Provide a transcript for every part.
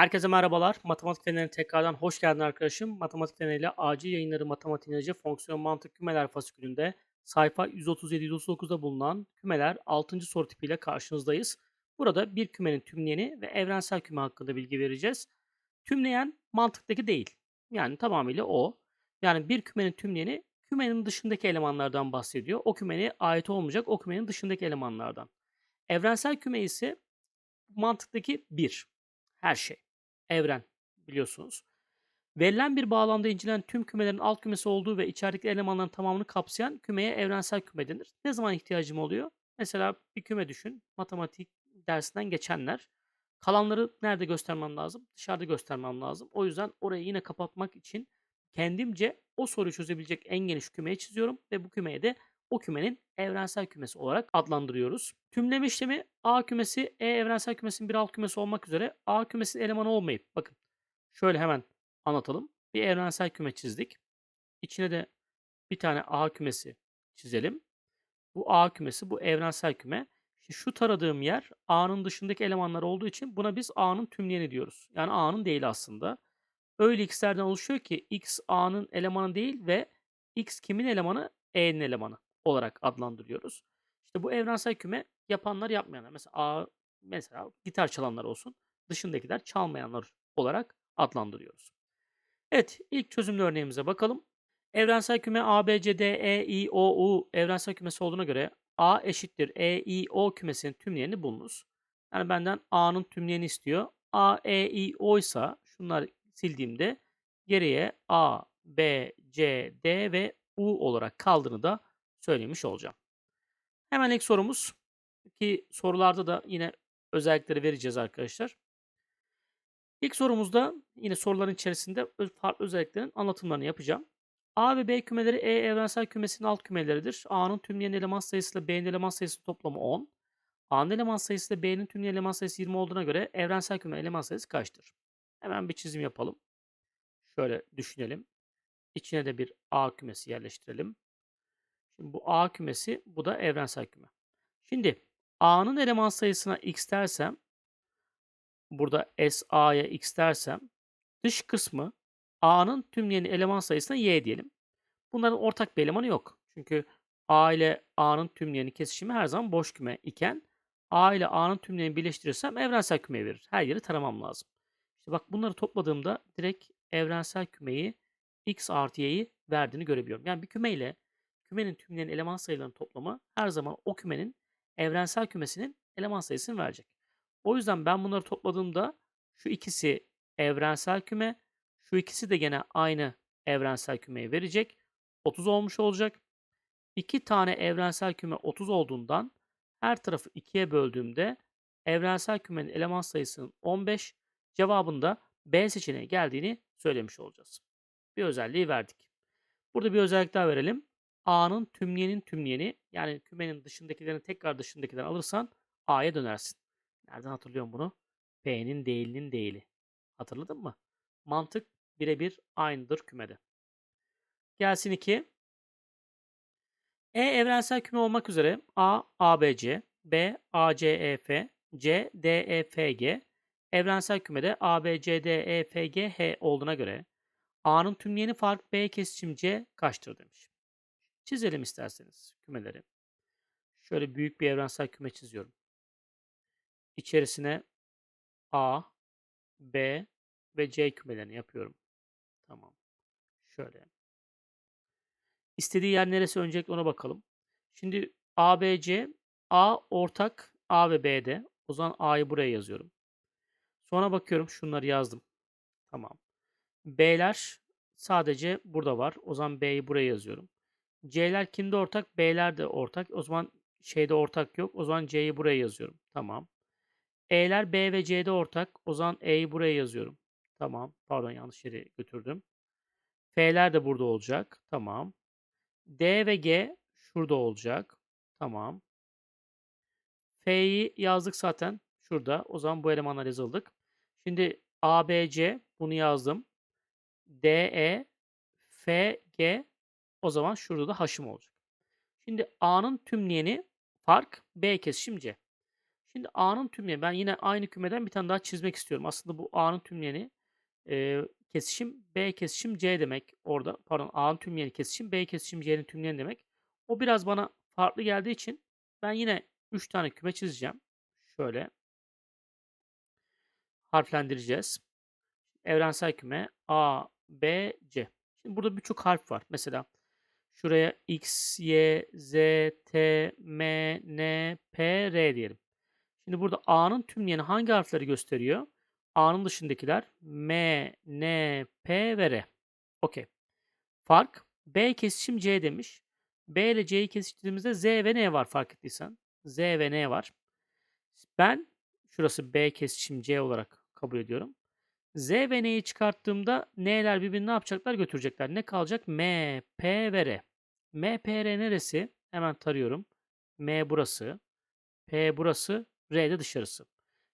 Herkese merhabalar. Matematik Feneri'ne tekrardan hoş geldin arkadaşım. Matematik Feneri ile acil yayınları matematiğince fonksiyon mantık kümeler fasikülünde sayfa 137-139'da bulunan kümeler 6. soru tipiyle karşınızdayız. Burada bir kümenin tümleyeni ve evrensel küme hakkında bilgi vereceğiz. Tümleyen mantıktaki değil. Yani tamamıyla o. Yani bir kümenin tümleyeni kümenin dışındaki elemanlardan bahsediyor. O kümeye ait olmayacak o kümenin dışındaki elemanlardan. Evrensel küme ise mantıktaki bir. Her şey. Evren biliyorsunuz. Verilen bir bağlamda incelenen tüm kümelerin alt kümesi olduğu ve içerideki elemanların tamamını kapsayan kümeye evrensel küme denir. Ne zaman ihtiyacım oluyor? Mesela bir küme düşün. Matematik dersinden geçenler. Kalanları nerede göstermem lazım? Dışarıda göstermem lazım. O yüzden orayı yine kapatmak için kendimce o soruyu çözebilecek en geniş kümeyi çiziyorum ve bu kümeye de o kümenin evrensel kümesi olarak adlandırıyoruz. Tümleme işlemi A kümesi E evrensel kümesinin bir alt kümesi olmak üzere A kümesinin elemanı olmayıp bakın şöyle hemen anlatalım. Bir evrensel küme çizdik. İçine de bir tane A kümesi çizelim. Bu A kümesi bu evrensel küme. İşte şu taradığım yer A'nın dışındaki elemanlar olduğu için buna biz A'nın tümleyeni diyoruz. Yani A'nın değil aslında. Öyle x'lerden oluşuyor ki x A'nın elemanı değil ve x kimin elemanı? E'nin elemanı olarak adlandırıyoruz. İşte bu evrensel küme yapanlar yapmayanlar. Mesela A mesela gitar çalanlar olsun. Dışındakiler çalmayanlar olarak adlandırıyoruz. Evet, ilk çözümlü örneğimize bakalım. Evrensel küme A, B, C, D, E, I, O, U evrensel kümesi olduğuna göre A eşittir E, I, O kümesinin tümleyeni bulunuz. Yani benden A'nın tümleyeni istiyor. A, E, I, O ise şunları sildiğimde geriye A, B, C, D ve U olarak kaldığını da söylemiş olacağım. Hemen ilk sorumuz ki sorularda da yine özellikleri vereceğiz arkadaşlar. İlk sorumuzda yine soruların içerisinde farklı özelliklerin anlatımlarını yapacağım. A ve B kümeleri E evrensel kümesinin alt kümeleridir. A'nın tümleyen eleman sayısı ile B'nin eleman sayısı toplamı 10. A'nın eleman sayısı ile B'nin tümleyen eleman sayısı 20 olduğuna göre evrensel küme eleman sayısı kaçtır? Hemen bir çizim yapalım. Şöyle düşünelim. İçine de bir A kümesi yerleştirelim. Şimdi bu A kümesi, bu da evrensel küme. Şimdi A'nın eleman sayısına x dersem, burada SA'ya x dersem, dış kısmı A'nın tümleyeni eleman sayısına y diyelim. Bunların ortak bir elemanı yok. Çünkü A ile A'nın tümleyeni kesişimi her zaman boş küme iken A ile A'nın tümleyeni birleştirirsem evrensel kümeyi verir. Her yeri taramam lazım. İşte bak bunları topladığımda direkt evrensel kümeyi x artı y'yi verdiğini görebiliyorum. Yani bir kümeyle kümenin tümleyen eleman sayılarının toplamı her zaman o kümenin evrensel kümesinin eleman sayısını verecek. O yüzden ben bunları topladığımda şu ikisi evrensel küme, şu ikisi de gene aynı evrensel kümeyi verecek. 30 olmuş olacak. İki tane evrensel küme 30 olduğundan her tarafı 2'ye böldüğümde evrensel kümenin eleman sayısının 15 cevabında B seçeneği geldiğini söylemiş olacağız. Bir özelliği verdik. Burada bir özellik daha verelim. A'nın tümleyenin tümleyeni yani kümenin dışındakilerini tekrar dışındakilerden alırsan A'ya dönersin. Nereden hatırlıyorum bunu? B'nin değilinin değili. Hatırladın mı? Mantık birebir aynıdır kümede. Gelsin 2. E evrensel küme olmak üzere A, ABC, B, ACEF, C, DEFG evrensel kümede A, B, C, D, E, F, G, H olduğuna göre A'nın tümleyeni fark B kesişim C kaçtır demiş. Çizelim isterseniz kümeleri. Şöyle büyük bir evrensel küme çiziyorum. İçerisine A, B ve C kümelerini yapıyorum. Tamam. Şöyle. İstediği yer neresi öncelikle ona bakalım. Şimdi A, B, C, A ortak A ve B'de. O zaman A'yı buraya yazıyorum. Sonra bakıyorum şunları yazdım. Tamam. B'ler sadece burada var. O zaman B'yi buraya yazıyorum. C'ler kimde ortak? B'ler de ortak. O zaman şeyde ortak yok. O zaman C'yi buraya yazıyorum. Tamam. E'ler B ve C'de ortak. O zaman E'yi buraya yazıyorum. Tamam. Pardon yanlış yere götürdüm. F'ler de burada olacak. Tamam. D ve G şurada olacak. Tamam. F'yi yazdık zaten. Şurada. O zaman bu elemanlar yazıldık. Şimdi A, B, C bunu yazdım. D, E, F, G o zaman şurada da haşım olacak. Şimdi A'nın tümleyeni fark B kesişim C. Şimdi A'nın tümleyeni ben yine aynı kümeden bir tane daha çizmek istiyorum. Aslında bu A'nın tümleyeni eee, kesişim B kesişim C demek orada. Pardon A'nın tümleyeni kesişim B kesişim C'nin tümleyeni demek. O biraz bana farklı geldiği için ben yine 3 tane küme çizeceğim. Şöyle harflendireceğiz. Evrensel küme A, B, C. Şimdi burada birçok harf var. Mesela şuraya X, Y, Z, T, M, N, P, R diyelim. Şimdi burada A'nın tümleyeni hangi harfleri gösteriyor? A'nın dışındakiler M, N, P ve R. Okey. Fark B kesişim C demiş. B ile C'yi kesiştirdiğimizde Z ve N var fark ettiysen. Z ve N var. Ben şurası B kesişim C olarak kabul ediyorum. Z ve N'yi çıkarttığımda N'ler birbirini ne yapacaklar? Götürecekler. Ne kalacak? M, P ve R. M, P, R neresi? Hemen tarıyorum. M burası. P burası. R de dışarısı.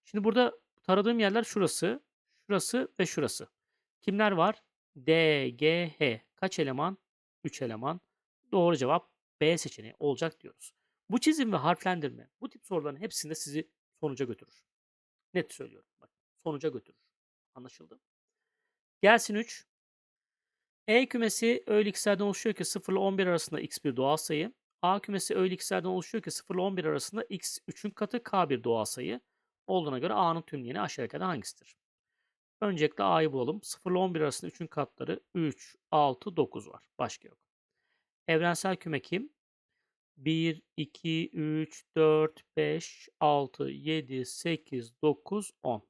Şimdi burada taradığım yerler şurası, şurası ve şurası. Kimler var? D, G, H. Kaç eleman? 3 eleman. Doğru cevap B seçeneği olacak diyoruz. Bu çizim ve harflendirme bu tip soruların hepsinde sizi sonuca götürür. Net söylüyorum. Bak, sonuca götürür. Anlaşıldı? Gelsin 3. E kümesi öyle x'lerden oluşuyor ki 0 ile 11 arasında x bir doğal sayı. A kümesi öyle x'lerden oluşuyor ki 0 ile 11 arasında x 3'ün katı k bir doğal sayı olduğuna göre A'nın tümleyeni aşağıdakilerden hangisidir? Öncelikle A'yı bulalım. 0 ile 11 arasında 3'ün katları 3, 6, 9 var. Başka yok. Evrensel küme kim? 1, 2, 3, 4, 5, 6, 7, 8, 9, 10.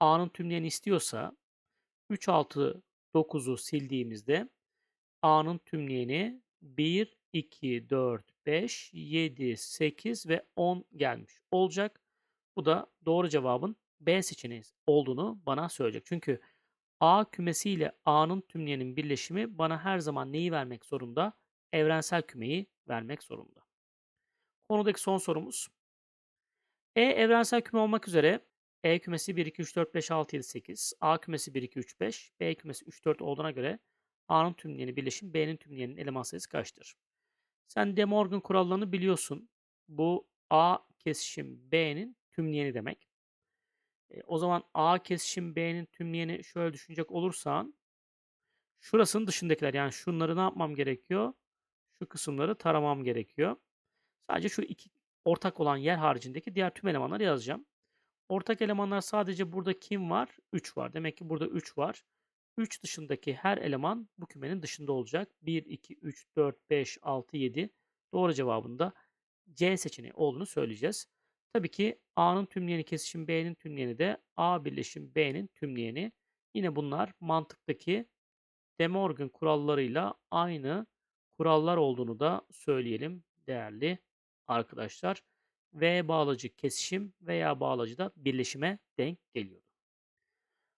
A'nın tümleyeni istiyorsa 3, 6, 9'u sildiğimizde A'nın tümleyeni 1, 2, 4, 5, 7, 8 ve 10 gelmiş olacak. Bu da doğru cevabın B seçeneği olduğunu bana söyleyecek. Çünkü A kümesi ile A'nın tümleyenin birleşimi bana her zaman neyi vermek zorunda? Evrensel kümeyi vermek zorunda. Konudaki son sorumuz. E evrensel küme olmak üzere E kümesi 1, 2, 3, 4, 5, 6, 7, 8. A kümesi 1, 2, 3, 5. B kümesi 3, 4 olduğuna göre A'nın tümleyeni birleşim B'nin tümleyeninin eleman sayısı kaçtır? Sen De Morgan kurallarını biliyorsun. Bu A kesişim B'nin tümleyeni demek. E, o zaman A kesişim B'nin tümleyeni şöyle düşünecek olursan şurasının dışındakiler yani şunları ne yapmam gerekiyor? Şu kısımları taramam gerekiyor. Sadece şu iki ortak olan yer haricindeki diğer tüm elemanları yazacağım. Ortak elemanlar sadece burada kim var? 3 var. Demek ki burada 3 var. 3 dışındaki her eleman bu kümenin dışında olacak. 1, 2, 3, 4, 5, 6, 7. Doğru cevabında C seçeneği olduğunu söyleyeceğiz. Tabii ki A'nın tümleyeni kesişim B'nin tümleyeni de A birleşim B'nin tümleyeni. Yine bunlar mantıktaki De Morgan kurallarıyla aynı kurallar olduğunu da söyleyelim değerli arkadaşlar. V bağlacı kesişim veya bağlacı da birleşime denk geliyordu.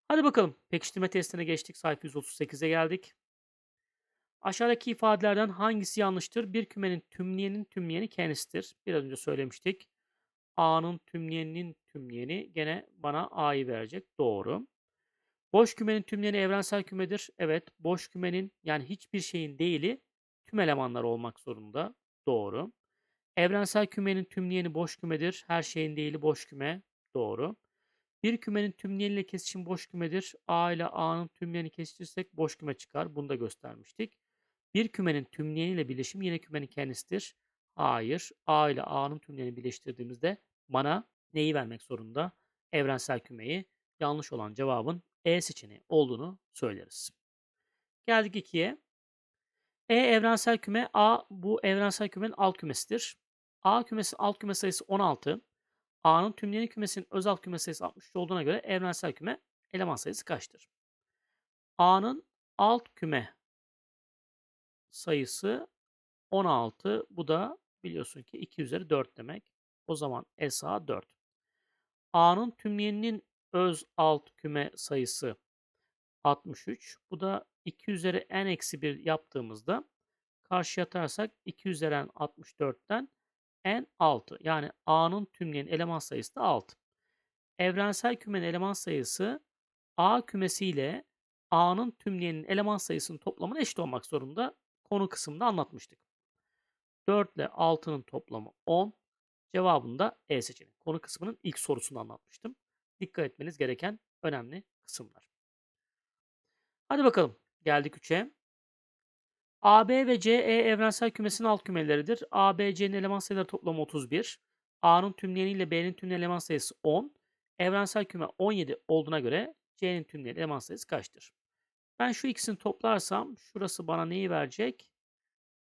Hadi bakalım pekiştirme testine geçtik. Sayfa 138'e geldik. Aşağıdaki ifadelerden hangisi yanlıştır? Bir kümenin tümleyenin tümleyeni kendisidir. Biraz önce söylemiştik. A'nın tümleyeninin tümleyeni gene bana A'yı verecek. Doğru. Boş kümenin tümleyeni evrensel kümedir. Evet. Boş kümenin yani hiçbir şeyin değili tüm elemanlar olmak zorunda. Doğru. Evrensel kümenin tümleyeni boş kümedir. Her şeyin değili boş küme. Doğru. Bir kümenin tümleyeniyle kesişim boş kümedir. A ile A'nın tümleyeni kesiştirirsek boş küme çıkar. Bunu da göstermiştik. Bir kümenin tümleyeniyle birleşim yine kümenin kendisidir. Hayır. A ile A'nın tümleyeni birleştirdiğimizde bana neyi vermek zorunda? Evrensel kümeyi. Yanlış olan cevabın E seçeneği olduğunu söyleriz. Geldik 2'ye. E evrensel küme A bu evrensel kümenin alt kümesidir. A kümesi alt küme sayısı 16. A'nın tümleyeni kümesinin öz alt küme sayısı 63 olduğuna göre evrensel küme eleman sayısı kaçtır? A'nın alt küme sayısı 16. Bu da biliyorsun ki 2 üzeri 4 demek. O zaman SA 4. A'nın tümleyeninin öz alt küme sayısı 63. Bu da 2 üzeri n eksi 1 yaptığımızda karşıya atarsak 2 üzeri n 64'ten n 6. Yani A'nın tümleyen eleman sayısı da 6. Evrensel kümenin eleman sayısı A kümesi ile A'nın tümleyenin eleman sayısının toplamına eşit olmak zorunda. Konu kısmında anlatmıştık. 4 ile 6'nın toplamı 10. Cevabını da E seçeneği. Konu kısmının ilk sorusunu anlatmıştım. Dikkat etmeniz gereken önemli kısımlar. Hadi bakalım. Geldik 3'e. AB ve CE evrensel kümesinin alt kümeleridir. A, B, C'nin eleman sayıları toplamı 31. A'nın tümleyeni ile B'nin tümleyen eleman sayısı 10. Evrensel küme 17 olduğuna göre C'nin tümleyen eleman sayısı kaçtır? Ben şu ikisini toplarsam şurası bana neyi verecek?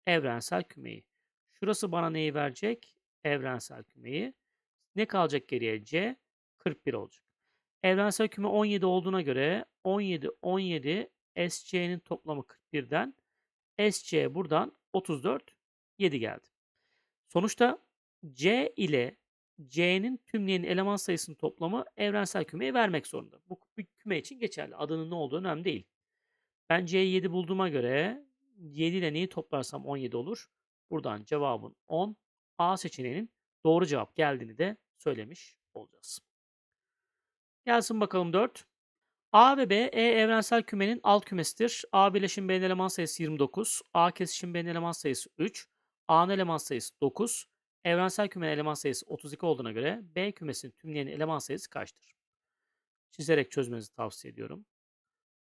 Evrensel kümeyi. Şurası bana neyi verecek? Evrensel kümeyi. Ne kalacak geriye? C 41 olacak. Evrensel küme 17 olduğuna göre 17 17 SC'nin toplamı 41'den SC buradan 34 7 geldi. Sonuçta C ile C'nin tümleyenin eleman sayısının toplamı evrensel kümeye vermek zorunda. Bu bir küme için geçerli. Adının ne olduğu önemli değil. Ben C'yi 7 bulduğuma göre 7 ile neyi toplarsam 17 olur. Buradan cevabın 10. A seçeneğinin doğru cevap geldiğini de söylemiş olacağız. Gelsin bakalım 4. A ve B, E evrensel kümenin alt kümesidir. A bileşim B'nin eleman sayısı 29. A kesişim B'nin eleman sayısı 3. A'nın eleman sayısı 9. Evrensel kümenin eleman sayısı 32 olduğuna göre B kümesinin tümleyenin eleman sayısı kaçtır? Çizerek çözmenizi tavsiye ediyorum.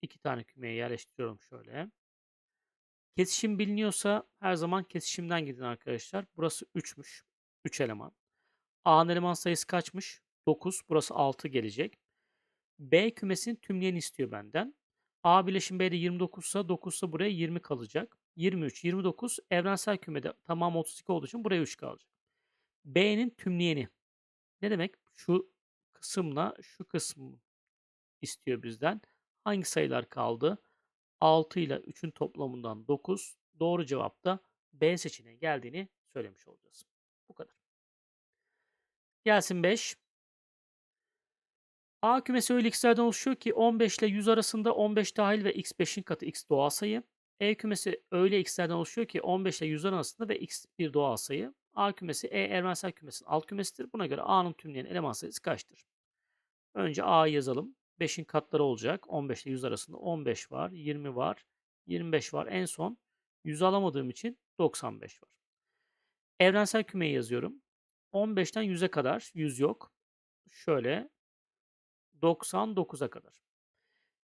İki tane kümeye yerleştiriyorum şöyle. Kesişim biliniyorsa her zaman kesişimden gidin arkadaşlar. Burası 3'müş. 3 eleman. A'nın eleman sayısı kaçmış? 9. Burası 6 gelecek. B kümesinin tümleyeni istiyor benden. A bileşim B'de 29 ise 9 ise buraya 20 kalacak. 23, 29 evrensel kümede tamam 32 olduğu için buraya 3 kalacak. B'nin tümleyeni. Ne demek? Şu kısımla şu kısmı istiyor bizden. Hangi sayılar kaldı? 6 ile 3'ün toplamından 9. Doğru cevap da B seçeneği geldiğini söylemiş olacağız. Bu kadar. Gelsin 5. A kümesi öyle x'lerden oluşuyor ki 15 ile 100 arasında 15 dahil ve x 5'in katı x doğal sayı. E kümesi öyle x'lerden oluşuyor ki 15 ile 100 arasında ve x bir doğal sayı. A kümesi E evrensel kümesinin alt kümesidir. Buna göre A'nın tümleyen eleman sayısı kaçtır? Önce A'yı yazalım. 5'in katları olacak. 15 ile 100 arasında 15 var, 20 var, 25 var. En son 100 alamadığım için 95 var. Evrensel kümeyi yazıyorum. 15'ten 100'e kadar 100 yok. Şöyle 99'a kadar.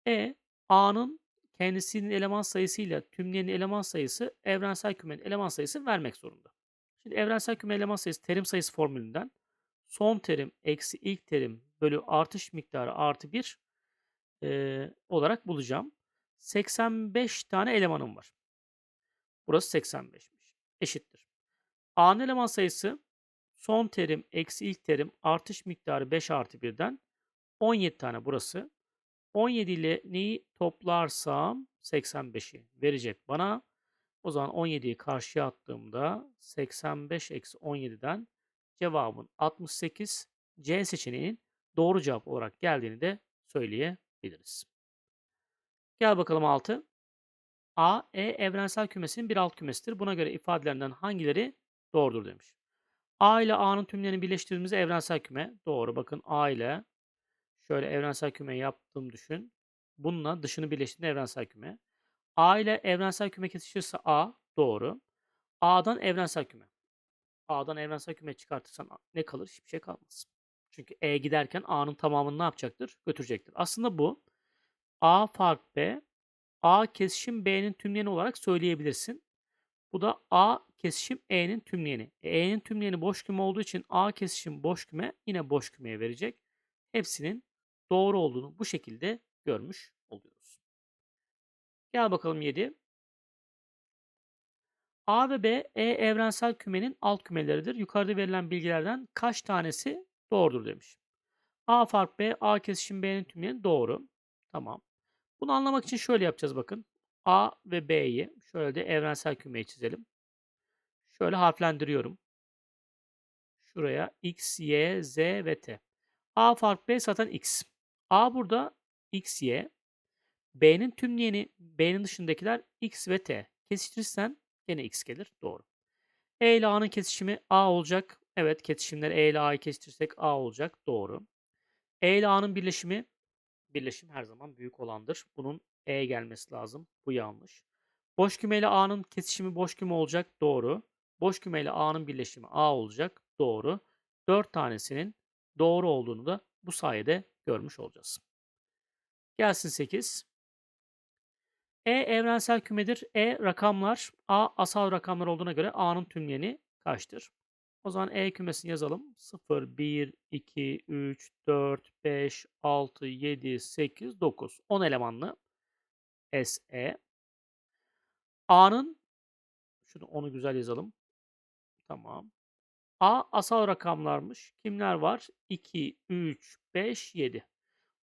E A'nın kendisinin eleman sayısıyla tümleyenin eleman sayısı evrensel kümenin eleman sayısı vermek zorunda. Şimdi evrensel küme eleman sayısı terim sayısı formülünden son terim eksi ilk terim bölü artış miktarı artı 1 e, olarak bulacağım. 85 tane elemanım var. Burası 85'miş. Eşittir. A'nın eleman sayısı son terim eksi ilk terim artış miktarı 5 artı 1'den 17 tane burası. 17 ile neyi toplarsam 85'i verecek bana. O zaman 17'yi karşıya attığımda 85 eksi 17'den cevabın 68 C seçeneğinin doğru cevap olarak geldiğini de söyleyebiliriz. Gel bakalım 6. A, E evrensel kümesinin bir alt kümesidir. Buna göre ifadelerinden hangileri doğrudur demiş. A ile A'nın tümlerini birleştirdiğimizde evrensel küme. Doğru. Bakın A ile şöyle evrensel küme yaptığım düşün. Bununla dışını birleştirdiğinde evrensel küme. A ile evrensel küme kesişirse A doğru. A'dan evrensel küme. A'dan evrensel küme çıkartırsan ne kalır? Hiçbir şey kalmaz. Çünkü E giderken A'nın tamamını ne yapacaktır? Götürecektir. Aslında bu A fark B, A kesişim B'nin tümleyeni olarak söyleyebilirsin. Bu da A kesişim E'nin tümleyeni. E'nin tümleyeni boş küme olduğu için A kesişim boş küme yine boş kümeye verecek. Hepsinin doğru olduğunu bu şekilde görmüş oluyoruz. Gel bakalım 7. A ve B, E evrensel kümenin alt kümeleridir. Yukarıda verilen bilgilerden kaç tanesi doğrudur demiş. A fark B, A kesişim B'nin tümleyeni doğru. Tamam. Bunu anlamak için şöyle yapacağız bakın. A ve B'yi şöyle de evrensel kümeyi çizelim. Şöyle harflendiriyorum. Şuraya X, Y, Z ve T. A fark B zaten X. A burada X, Y. B'nin tümleyeni, B'nin dışındakiler X ve T. Kesiştirirsen gene X gelir. Doğru. E ile A'nın kesişimi A olacak. Evet kesişimler E ile A'yı kesiştirirsek A olacak. Doğru. E ile A'nın birleşimi birleşim her zaman büyük olandır. Bunun E gelmesi lazım. Bu yanlış. Boş küme ile A'nın kesişimi boş küme olacak. Doğru. Boş küme ile A'nın birleşimi A olacak. Doğru. 4 tanesinin doğru olduğunu da bu sayede görmüş olacağız. Gelsin 8. E evrensel kümedir. E rakamlar, A asal rakamlar olduğuna göre A'nın tümleyeni kaçtır? O zaman E kümesini yazalım. 0, 1, 2, 3, 4, 5, 6, 7, 8, 9. 10 elemanlı SE. A'nın şunu onu güzel yazalım. Tamam. A asal rakamlarmış. Kimler var? 2, 3, 5, 7.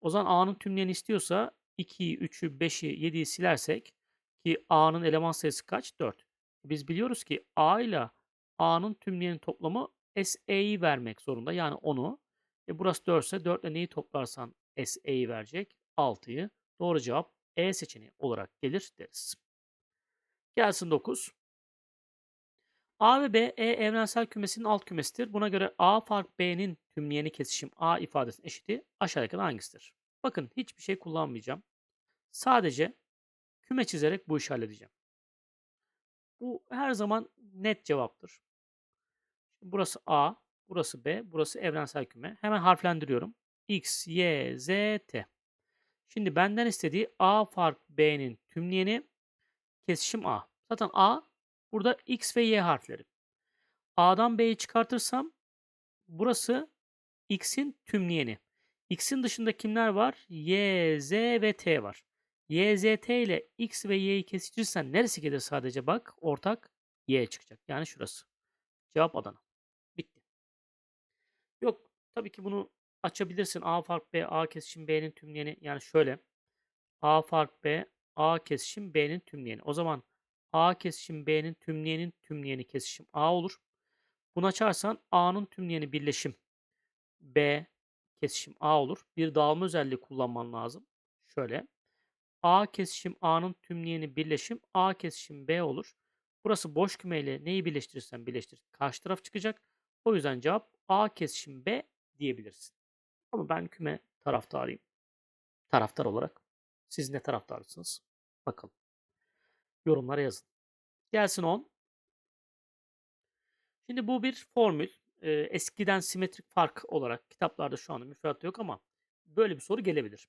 O zaman A'nın tümleyeni istiyorsa 2'yi, 3'ü, 5'i, 7'yi silersek ki A'nın eleman sayısı kaç? 4. Biz biliyoruz ki A ile A'nın tümleyenin toplamı SE'yi vermek zorunda. Yani onu. E burası 4 ise 4 ile neyi toplarsan SE'yi verecek? 6'yı. Doğru cevap E seçeneği olarak gelir deriz. Gelsin 9. A ve B, E evrensel kümesinin alt kümesidir. Buna göre A fark B'nin tümleyeni kesişim A ifadesinin eşiti aşağıdaki hangisidir? Bakın hiçbir şey kullanmayacağım. Sadece küme çizerek bu işi halledeceğim. Bu her zaman net cevaptır. Burası A, burası B, burası evrensel küme. Hemen harflendiriyorum. X, Y, Z, T. Şimdi benden istediği A fark B'nin tümleyeni kesişim A. Zaten A burada X ve Y harfleri. A'dan B'yi çıkartırsam burası X'in tümleyeni. X'in dışında kimler var? Y, Z ve T var. Y, Z, T ile X ve Y'yi kesiştirirsen neresi gelir sadece bak ortak Y çıkacak. Yani şurası. Cevap Adana. Bitti. Yok tabii ki bunu açabilirsin. A fark B, A kesişim B'nin tümleyeni. Yani şöyle. A fark B, A kesişim B'nin tümleyeni. O zaman A kesişim B'nin tümleyenin tümleyeni kesişim A olur. Bunu açarsan A'nın tümleyeni birleşim B kesişim A olur. Bir dağılma özelliği kullanman lazım. Şöyle. A kesişim A'nın tümleyeni birleşim A kesişim B olur. Burası boş kümeyle neyi birleştirirsen birleştir. Karşı taraf çıkacak. O yüzden cevap A kesişim B diyebilirsin. Ama ben küme taraftarıyım. Taraftar olarak. Siz ne taraftarsınız? Bakalım. Yorumlara yazın. Gelsin 10. Şimdi bu bir formül. Ee, eskiden simetrik fark olarak kitaplarda şu anda müfredatta yok ama böyle bir soru gelebilir.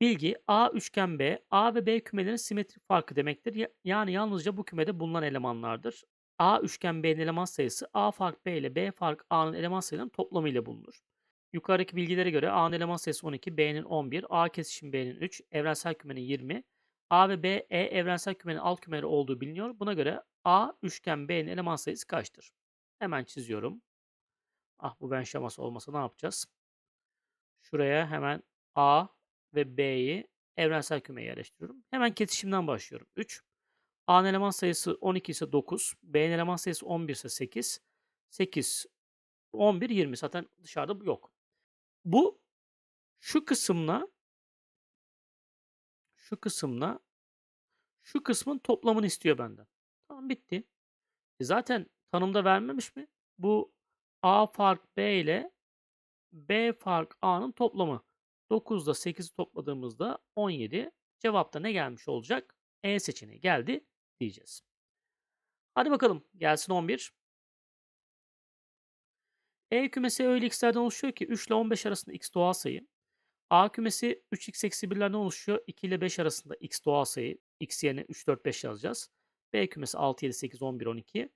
Bilgi A üçgen B, A ve B kümelerinin simetrik farkı demektir. Yani yalnızca bu kümede bulunan elemanlardır. A üçgen B'nin eleman sayısı A fark B ile B fark A'nın eleman sayılarının toplamı ile bulunur. Yukarıdaki bilgilere göre A'nın eleman sayısı 12, B'nin 11, A kesişim B'nin 3, evrensel kümenin 20, A ve B, E evrensel kümenin alt kümeleri olduğu biliniyor. Buna göre A üçgen B'nin eleman sayısı kaçtır? Hemen çiziyorum. Ah bu ben şaması olmasa ne yapacağız? Şuraya hemen A ve B'yi evrensel kümeye yerleştiriyorum. Hemen kesişimden başlıyorum. 3. A'nın eleman sayısı 12 ise 9. B'nin eleman sayısı 11 ise 8. 8, 11, 20. Zaten dışarıda bu yok. Bu şu kısımla şu kısımla şu kısmın toplamını istiyor benden. Tamam bitti. E zaten tanımda vermemiş mi? Bu A fark B ile B fark A'nın toplamı. 9'da 8'i topladığımızda 17. Cevapta ne gelmiş olacak? E seçeneği geldi diyeceğiz. Hadi bakalım gelsin 11. E kümesi öyle x'lerden oluşuyor ki 3 ile 15 arasında x doğal sayı. A kümesi 3x eksi 1'lerden oluşuyor. 2 ile 5 arasında x doğal sayı. x yerine 3, 4, 5 yazacağız. B kümesi 6, 7, 8, 11, 12.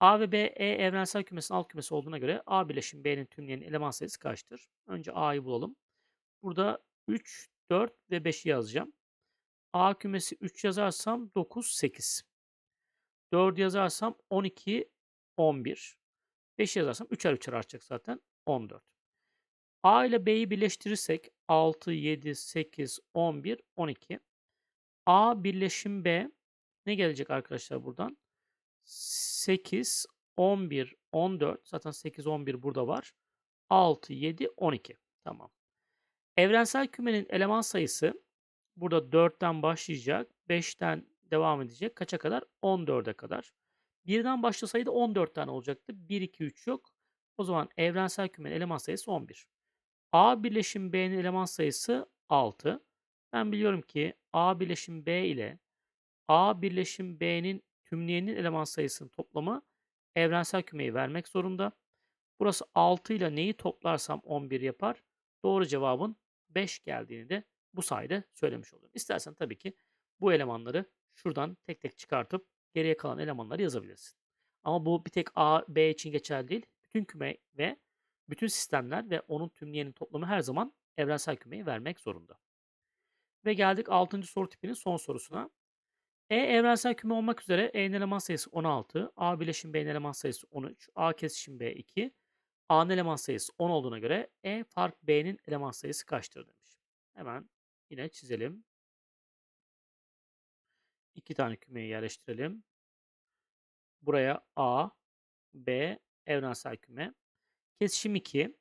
A ve B, E evrensel kümesinin alt kümesi olduğuna göre A birleşim B'nin tümleyenin eleman sayısı kaçtır? Önce A'yı bulalım. Burada 3, 4 ve 5'i yazacağım. A kümesi 3 yazarsam 9, 8. 4 yazarsam 12, 11. 5 yazarsam 3'er 3'er artacak zaten 14. A ile B'yi birleştirirsek 6, 7, 8, 11, 12. A birleşim B ne gelecek arkadaşlar buradan? 8, 11, 14. Zaten 8, 11 burada var. 6, 7, 12. Tamam. Evrensel kümenin eleman sayısı burada 4'ten başlayacak. 5'ten devam edecek. Kaça kadar? 14'e kadar. Birden başlasaydı 14 tane olacaktı. 1, 2, 3 yok. O zaman evrensel kümenin eleman sayısı 11. A birleşim B'nin eleman sayısı 6. Ben biliyorum ki A birleşim B ile A birleşim B'nin tümleyenin eleman sayısının toplamı evrensel kümeyi vermek zorunda. Burası 6 ile neyi toplarsam 11 yapar? Doğru cevabın 5 geldiğini de bu sayede söylemiş oluyorum. İstersen tabii ki bu elemanları şuradan tek tek çıkartıp geriye kalan elemanları yazabilirsin. Ama bu bir tek A, B için geçerli değil. Bütün küme ve bütün sistemler ve onun tümleyenin toplamı her zaman evrensel kümeyi vermek zorunda. Ve geldik 6. soru tipinin son sorusuna. E evrensel küme olmak üzere E'nin eleman sayısı 16, A bileşim B'nin eleman sayısı 13, A kesişim B 2, A'nın eleman sayısı 10 olduğuna göre E fark B'nin eleman sayısı kaçtır demiş. Hemen yine çizelim. İki tane kümeyi yerleştirelim. Buraya A, B evrensel küme. Kesişim 2.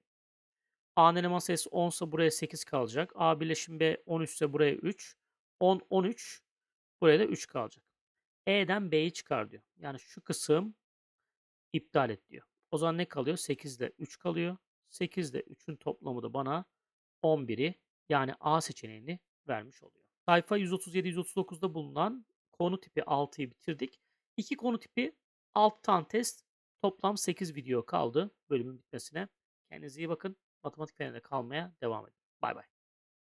A'nın eleman sayısı 10 ise buraya 8 kalacak. A birleşim B 13 ise buraya 3. 10, 13. Buraya da 3 kalacak. E'den B'yi çıkar diyor. Yani şu kısım iptal et diyor. O zaman ne kalıyor? 8 ile 3 kalıyor. 8 ile 3'ün toplamı da bana 11'i yani A seçeneğini vermiş oluyor. Sayfa 137-139'da bulunan konu tipi 6'yı bitirdik. İki konu tipi 6 tane test toplam 8 video kaldı bölümün bitmesine. Kendinize iyi bakın. Matematik feninde kalmaya devam edin. Bay bay.